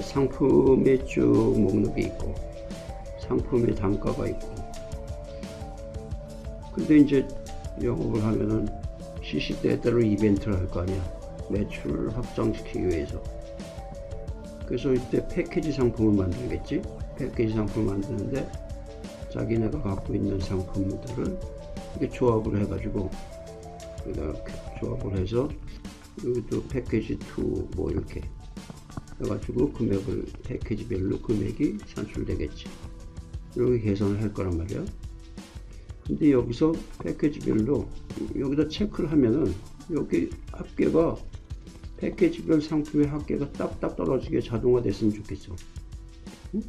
상품에 쭉 목록이 있고 상품의 단가가 있고. 근데 이제 영업을 하면은 시시때때로 이벤트를 할 거 아니야. 매출을 확장시키기 위해서. 그래서 이때 패키지 상품을 만들겠지? 패키지 상품을 만드는데 자기네가 갖고 있는 상품들을 이렇게 조합을 해가지고 이렇게 조합을 해서 여기도 패키지 2 뭐 이렇게 해가지고 금액을 패키지별로 금액이 산출되겠지. 이렇게 계산을 할 거란 말이야. 근데 여기서 패키지별로 여기다 체크를 하면은 여기 합계가 패키지별 상품의 합계가 딱딱 떨어지게 자동화 됐으면 좋겠어. 응?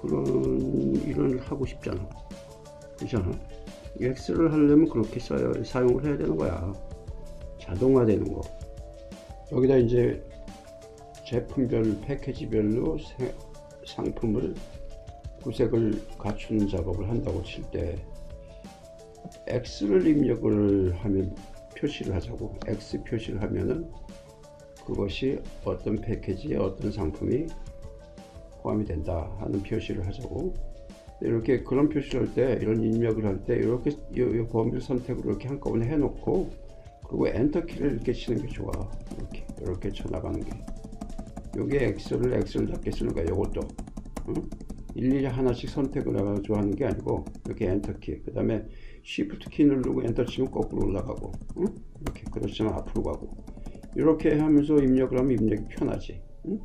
그런 일을 하고 싶잖아. 그렇잖아. 엑셀을 하려면 그렇게 사, 사용을 해야 되는 거야. 자동화 되는 거. 여기다 이제 제품별 패키지별로 세- 상품을 구색을 갖추는 작업을 한다고 칠 때 X를 입력을 하면 표시를 하자고. X 표시를 하면은 그것이 어떤 패키지에 어떤 상품이 포함이 된다 하는 표시를 하자고. 이렇게 그런 표시를 할 때 이런 입력을 할 때 이렇게 이, 이 범위 선택으로 이렇게 한꺼번에 해놓고 그리고 엔터 키를 이렇게 치는 게 좋아. 이렇게 이렇게 쳐나가는 게 요게 X를 X를 잡게 쓰는 거야 요것도 응? 일일이 하나씩 선택을 해가지고 하는 게 아니고 이렇게 엔터 키, 그 다음에 Shift 키 누르고 엔터 치면 거꾸로 올라가고, 응? 이렇게 그렇지만 앞으로 가고, 이렇게 하면서 입력을 하면 입력이 편하지. 응?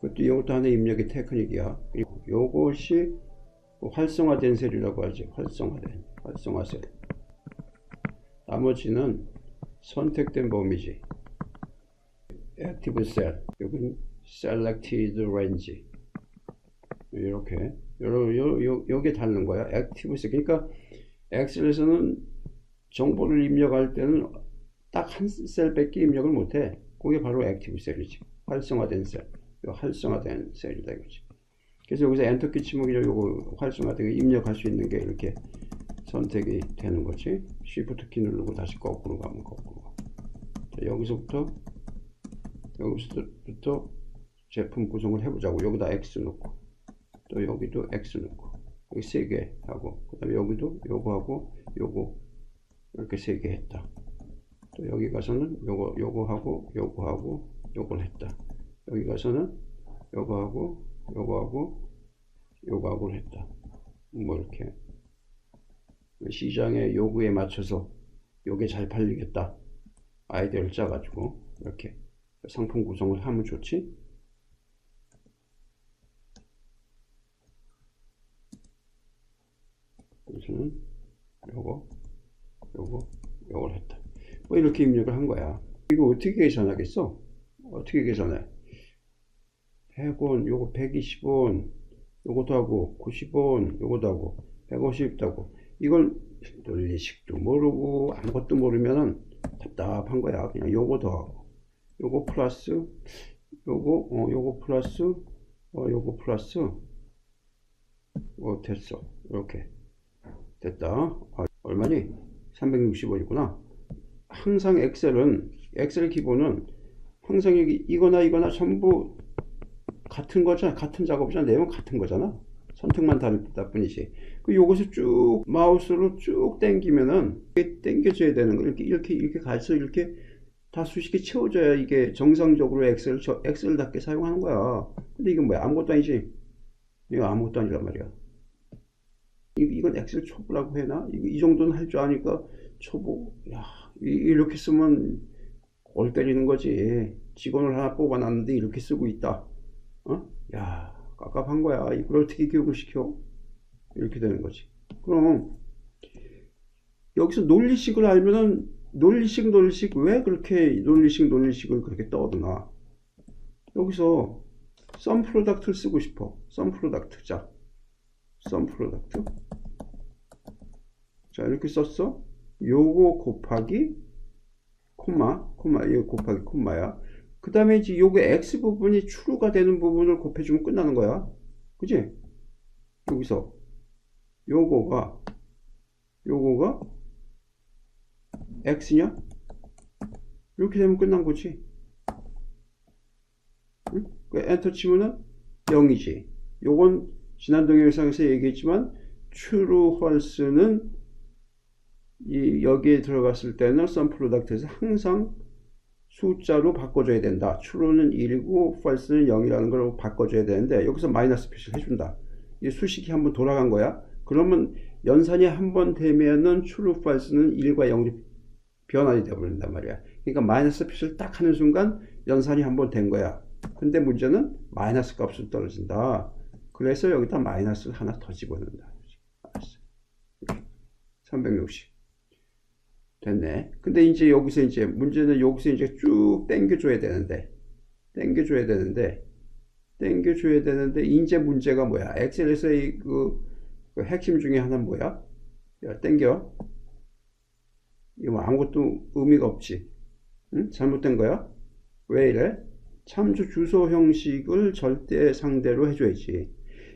그것도 이것도 하나의 입력의 테크닉이야. 요것이 활성화된 셀이라고 하지. 활성화된, 활성화 셀. 나머지는 선택된 범위지. Active Cell, 여기는 Selected Range. 이렇게. 요, 요, 요, 요게 다른 거야. 액티브 셀. 그러니까 엑셀에서는 정보를 입력할 때는 딱 한 셀밖에 입력을 못 해. 그게 바로 액티브 셀이지. 활성화된 셀. 요 활성화된 셀이다 이거지. 그래서 여기서 엔터키 그냥 요거 활성화되게 입력할 수 있는 게 이렇게 선택이 되는 거지. Shift 키 누르고 다시 거꾸로 가면 거꾸로 가. 자, 여기서부터 여기서부터 제품 구성을 해보자고. 여기다 X 넣고 또 여기도 X 넣고 여기 세 개 하고 그 다음에 여기도 요거 하고 요거 이렇게 세 개 했다. 또 여기 가서는 요거 요거 하고 요거 하고 요걸 했다. 여기 가서는 요거 하고 요거 하고 요거 하고 했다. 뭐 이렇게. 시장의 요구에 맞춰서 요게 잘 팔리겠다. 아이디어를 짜가지고 이렇게 상품 구성을 하면 좋지? 여기서는 요거 요거 요걸 했다. 뭐 이렇게 입력을 한 거야. 이거 어떻게 계산하겠어? 어떻게 계산해? 100원 요거 120원 요것도 하고 90원 요것도 하고 150도 하고. 이걸 논리식도 모르고 아무것도 모르면은 답답한 거야. 그냥 요거 더 하고 요거 플러스 요거 어 요거 플러스 어 요거 플러스 어 됐어 이렇게 됐다. 아, 얼마니? 360원이구나. 항상 엑셀은 엑셀 기본은 항상 여기 이거나 이거나 전부 같은 거잖아. 같은 작업이잖아. 내용 같은 거잖아. 선택만 다르다 뿐이지. 그 요것을 쭉 마우스로 쭉 당기면은 당겨줘야 되는 거. 이렇게 이렇게 이렇게 가서 이렇게 다 수식이 채워져야 이게 정상적으로 엑셀 저 엑셀답게 사용하는 거야. 근데 이건 뭐야? 아무것도 아니지. 이거 아무것도 아니란 말이야. 이- 이건 엑셀 초보라고 해나? 이, 이 정도는 할 줄 아니까 초보. 야, 이- 이렇게 쓰면 골 때리는 거지. 직원을 하나 뽑아놨는데 이렇게 쓰고 있다. 어? 야, 깝깝한 거야. 이걸 어떻게 교육을 시켜? 이렇게 되는 거지. 그럼 여기서 논리식을 알면은 논리식 논리식 왜 그렇게 논리식 논리식을 그렇게 떠드나? 여기서 썸 프로덕트를 쓰고 싶어. 썸 프로덕트. 자, 썸 프로덕트. 자, 이렇게 썼어. 요거 곱하기 콤마, 콤마, 이거 곱하기 콤마야. 그 다음에 이제 요거 x 부분이 추루가 되는 부분을 곱해주면 끝나는 거야. 그지? 여기서 요거가 요거가 x냐? 이렇게 되면 끝난 거지. 응? 그 엔터 치면은 0이지. 요건 지난 동영상에서 얘기했지만 true, false는 이 여기에 들어갔을 때는 썸 프로덕트에서 항상 숫자로 바꿔줘야 된다. true는 1이고 false는 0이라는 걸 바꿔줘야 되는데 여기서 마이너스 표시를 해준다. 이 수식이 한번 돌아간 거야. 그러면 연산이 한 번 되면은 true, false는 1과 0이 변환이 되어버린단 말이야. 그러니까 마이너스 표시를 딱 하는 순간 연산이 한 번 된 거야. 근데 문제는 마이너스 값으로 떨어진다. 그래서 여기다 마이너스 하나 더 집어넣는다. 알았어. 360. 됐네. 근데 이제 여기서 이제 문제는 여기서 이제 쭉 당겨줘야 되는데, 당겨줘야 되는데, 당겨줘야 되는데, 이제 문제가 뭐야? 엑셀에서의 그, 그 핵심 중에 하나는 뭐야? 야, 당겨. 이거 뭐 아무것도 의미가 없지. 응? 잘못된 거야? 왜 이래? 참조 주소 형식을 절대 상대로 해줘야지.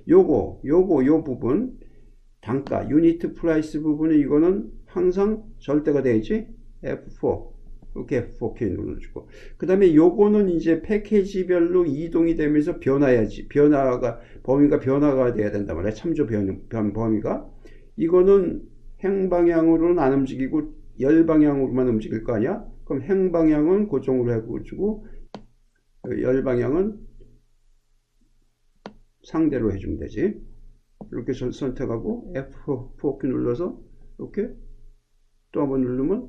요거, 요거, 요 부분, 단가, 유니트 프라이스 부분은 이거는 항상 절대가 되지. F4. 이렇게 F4키 눌러주고. 그 다음에 요거는 이제 패키지별로 이동이 되면서 변화야지. 변화가, 범위가 변화가 돼야 된단 말이야. 참조 변, 변 범위가. 이거는 행방향으로는 안 움직이고 열 방향으로만 움직일 거 아니야? 그럼 행 방향은 고정으로 해주고 열 방향은 상대로 해주면 되지. 이렇게 선택하고 F4키 눌러서 이렇게 또 한번 누르면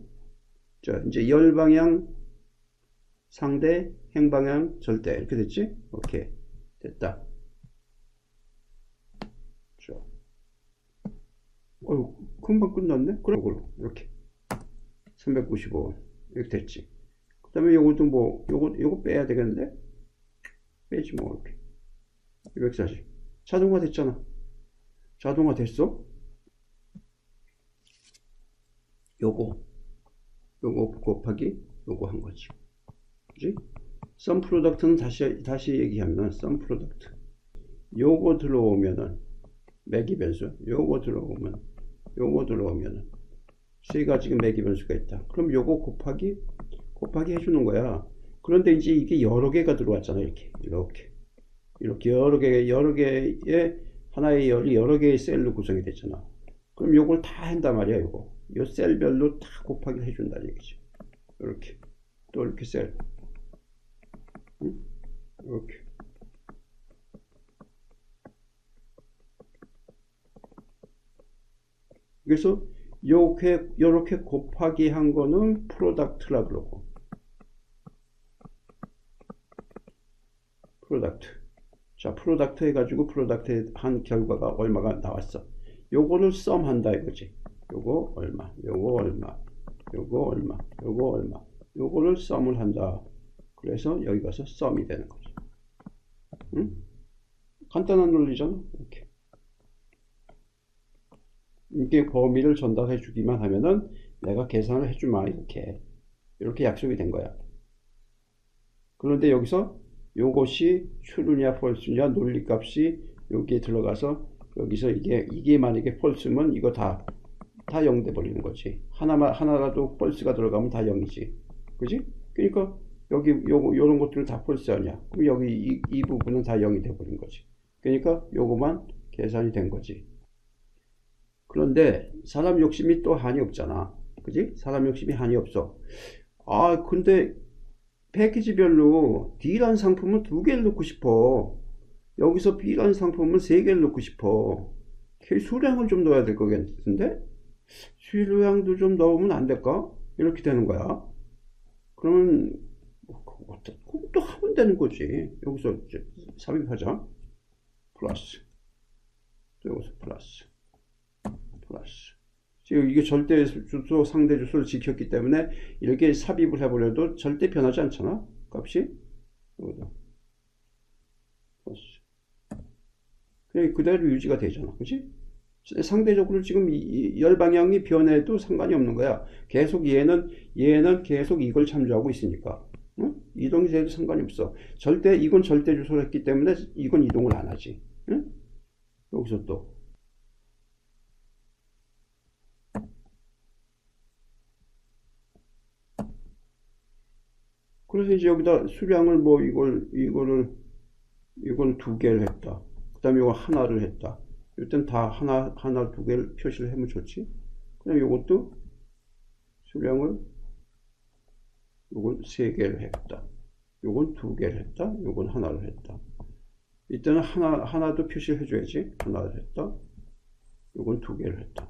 자 이제 열 방향 상대 행 방향 절대 이렇게 됐지? 오케이 됐다. 자, 어휴 금방 끝났네. 이걸로 이렇게 395 이렇게 됐지. 그 다음에 요것도 뭐 요거 요거 빼야 되겠는데 빼지 뭐 이렇게 240 자동화 됐잖아. 자동화 됐어? 요거 요거 곱하기 요거 한 거지. 그지? 썸 프로덕트는 다시 다시 얘기하면 썸 프로덕트 요거 들어오면은 매기 변수 요거 들어오면 요거 들어오면은 세 가지가 매기 변수가 있다. 그럼 요거 곱하기 곱하기 해주는 거야. 그런데 이제 이게 여러 개가 들어왔잖아. 이렇게 이렇게 이렇게 여러 개 여러 개의 하나의 열이 여러 개의 셀로 구성이 됐잖아. 그럼 요걸 다 한단 말이야. 요거 요 셀별로 다 곱하기 해준다는 얘기지. 이렇게 또 이렇게 셀 응? 이렇게 그래서 요렇게 요렇게 곱하기 한 거는 프로덕트라 그러고. 프로덕트. 자 프로덕트 해가지고 프로덕트 한 결과가 얼마가 나왔어? 요거를 썸 한다 이거지. 요거 얼마? 요거 얼마? 요거 얼마? 요거 얼마? 요거를 썸을 한다. 그래서 여기 가서 썸이 되는 거지. 응? 간단한 논리잖아. 이렇게 이게 범위를 전달해 주기만 하면은 내가 계산을 해주마 이렇게. 이렇게 약속이 된 거야. 그런데 여기서 요것이 true냐 false냐 논리값이 여기에 들어가서 여기서 이게 이게 만약에 false면 이거 다 다 0 돼 버리는 거지. 하나만 하나라도 false가 들어가면 다 0이지. 그지? 그러니까 여기 요 요런 것들은 다 false 아니야. 그럼 여기 이, 이 부분은 다 0이 돼 버린 거지. 그러니까 요거만 계산이 된 거지 그런데 사람 욕심이 또 한이 없잖아. 그지? 사람 욕심이 한이 없어. 아, 근데 패키지별로 D라는 상품은 두 개를 넣고 싶어. 여기서 B라는 상품은 세 개를 넣고 싶어. 수량을 좀 넣어야 될 거겠는데? 수량도 좀 넣으면 안 될까? 이렇게 되는 거야. 그러면 또 하면 되는 거지. 여기서 삽입하자. 플러스. 또 여기서 플러스. 플러스. 지금 이게 절대 주소, 상대 주소를 지켰기 때문에 이렇게 삽입을 해버려도 절대 변하지 않잖아. 값이. 여기다. 플러스. 그냥 그대로 유지가 되잖아. 그치? 상대적으로 지금 이열 방향이 변해도 상관이 없는 거야. 계속 얘는, 얘는 계속 이걸 참조하고 있으니까. 응? 이동이 돼도 상관이 없어. 절대, 이건 절대 주소를 했기 때문에 이건 이동을 안 하지. 응? 여기서 또. 그래서 이제 여기다 수량을 뭐 이걸 이거를 이건 두 개를 했다. 그 다음에 이건 하나를 했다. 이땐 다 하나, 하나, 두 개를 표시를 하면 좋지. 그냥 이것도 수량을 요건 세 개를 했다. 요건 두 개를 했다. 요건 하나를 했다. 이때는 하나, 하나도 표시를 해줘야지. 하나를 했다. 요건 두 개를 했다.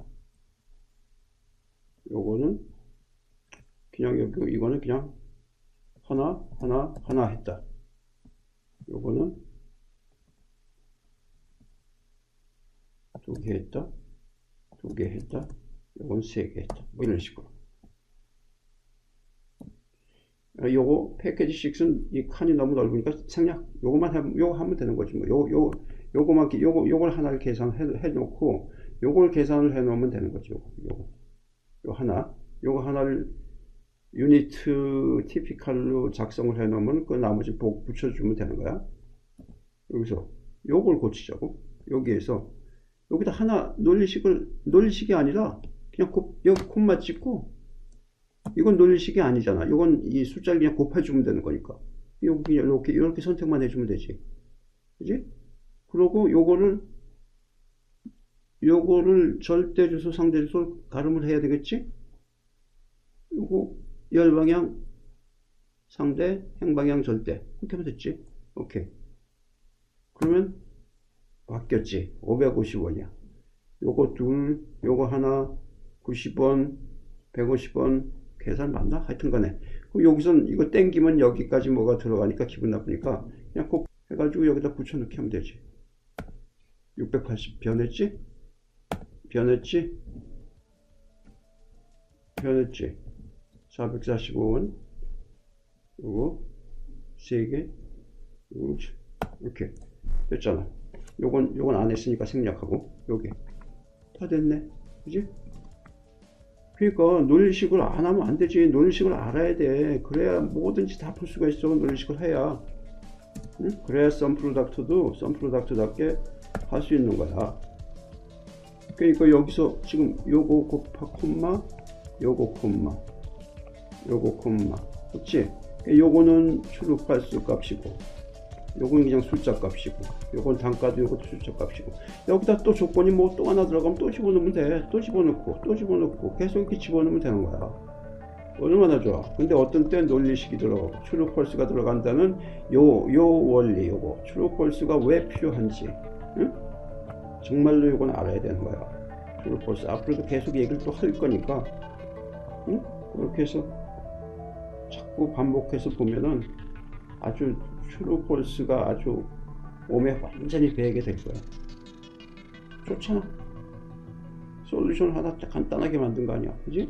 요거는 그냥 여기, 이거는 그냥 하나, 하나, 하나 했다. 요거는 두 개 했다. 두 개 했다. 요건 세 개 했다. 뭐 이런 식으로. 아, 요거 패키지 6은 이 칸이 너무 넓으니까 생략 요거만 요거 하면 되는 거지 뭐. 요 요 요거만 기- 요거 요걸 하나를 계산해 해 놓고 요걸 계산을 해 놓으면 되는 거죠. 요거. 요거. 요 하나. 요거 하나를 유니트 티피칼로 작성을 해 놓으면 그 나머지 복 붙여 주면 되는 거야. 여기서 요걸 고치자고. 여기에서 여기다 하나 논리식을 논리식이 아니라 그냥 곱, 여기 콤마 찍고 이건 논리식이 아니잖아. 이건 이 숫자를 그냥 곱해주면 되는 거니까. 여기 그냥 이렇게 이렇게 선택만 해주면 되지. 그지? 그러고 요거를 요거를 절대주소 상대주소 가름을 해야 되겠지? 요거 열방향 상대 행방향 절대 이렇게 하면 됐지? 오케이. 그러면 바뀌었지. 550원이야. 요거 둘, 요거 하나, 90원, 150원, 계산 맞나? 하여튼 간에. 그럼 여기선 이거 땡기면 여기까지 뭐가 들어가니까 기분 나쁘니까 그냥 꼭 해가지고 여기다 붙여넣기 하면 되지. 680 변했지? 변했지? 변했지? 445원, 요거, 3개, 요거, 이렇게. 됐잖아. 요건, 요건 안 했으니까 생략하고, 요게. 다 됐네. 그지? 그러니까 논리식을 안 하면 안 되지. 논리식을 알아야 돼. 그래야 뭐든지 다 풀 수가 있어. 논리식을 해야. 응? 그래야 썸 프로덕트도 썸 프로덕트답게 할 수 있는 거야. 그러니까 여기서 지금 요거 곱하 콤마, 요거 콤마, 요거 콤마. 그렇지? 요거는 출력할수 값이고, 요건 그냥 숫자 값이고, 요건 단가도 요것도 숫자 값이고, 여기다 또 조건이 뭐 또 하나 들어가면 또 집어넣으면 돼. 또 집어넣고, 또 집어넣고, 계속 이렇게 집어넣으면 되는 거야. 얼마나 좋아. 근데 어떤 땐 논리식이 들어가고, 트루 펄스가 들어간다는 요, 요 원리, 요거. 트루 펄스가 왜 필요한지, 응? 정말로 이건 알아야 되는 거야. 트루 펄스. 앞으로도 계속 얘기를 또 할 거니까, 응? 그렇게 해서 자꾸 반복해서 보면은 아주 트루 펄스가 아주 몸에 완전히 배게 될 거야. 좋잖아. 솔루션 하나 간단하게 만든 거 아니야. 그지?